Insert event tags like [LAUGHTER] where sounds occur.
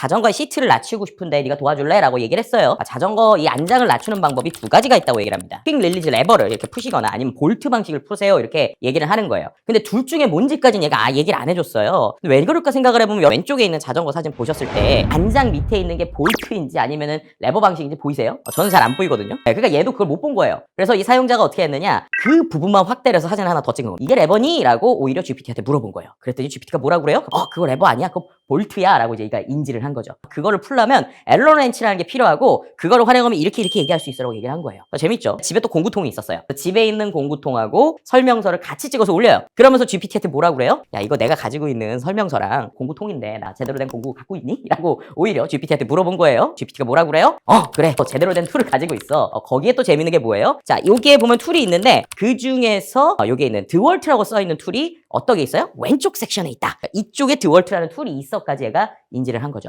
자전거의 시트를 낮추고 싶은데 네가 도와줄래? 라고 얘기를 했어요. 아, 자전거 이 안장을 낮추는 방법이 두 가지가 있다고 얘기를 합니다. 퀵 릴리즈 레버를 이렇게 푸시거나 아니면 볼트 방식을 푸세요. 이렇게 얘기를 하는 거예요. 근데 둘 중에 뭔지까지는 얘가 아, 얘기를 안 해줬어요. 왜 그럴까 생각을 해보면 왼쪽에 있는 자전거 사진 보셨을 때 안장 밑에 있는 게 볼트인지 아니면은 레버 방식인지 보이세요? 어, 저는 잘 안 보이거든요. 네, 그러니까 얘도 그걸 못 본 거예요. 그래서 이 사용자가 어떻게 했느냐 그 부분만 확대를 해서 사진을 하나 더 찍은 거예요. 이게 레버니? 라고 오히려 GPT한테 물어본 거예요. 그랬더니 GPT가 뭐라고 그래요? 어 그거 레버 아니야? 그거 볼트야 라고 얘가 인지를 한 거죠. 그거를 풀려면 앨런 렌치라는 게 필요하고 그거를 활용하면 이렇게 이렇게 얘기할 수 있어라고 얘기를 한 거예요. 어, 재밌죠? 집에 또 공구통이 있었어요. 집에 있는 공구통하고 설명서를 같이 찍어서 올려요. 그러면서 GPT한테 뭐라고 그래요? 야 이거 내가 가지고 있는 설명서랑 공구통인데 나 제대로 된 공구 갖고 있니? [LAUGHS] 라고 오히려 GPT한테 물어본 거예요. GPT가 뭐라고 그래요? 어 그래 너 제대로 된 툴을 가지고 있어. 어, 거기에 또 재밌는 게 뭐예요? 자 여기에 보면 툴이 있는데 그 중에서 어, 여기에 있는 드월트라고 써 있는 툴이 어떻게 있어요? 왼쪽 섹션에 있다. 이쪽에 드월트라는 툴이 있어 까지 얘가 인지를 한 거죠.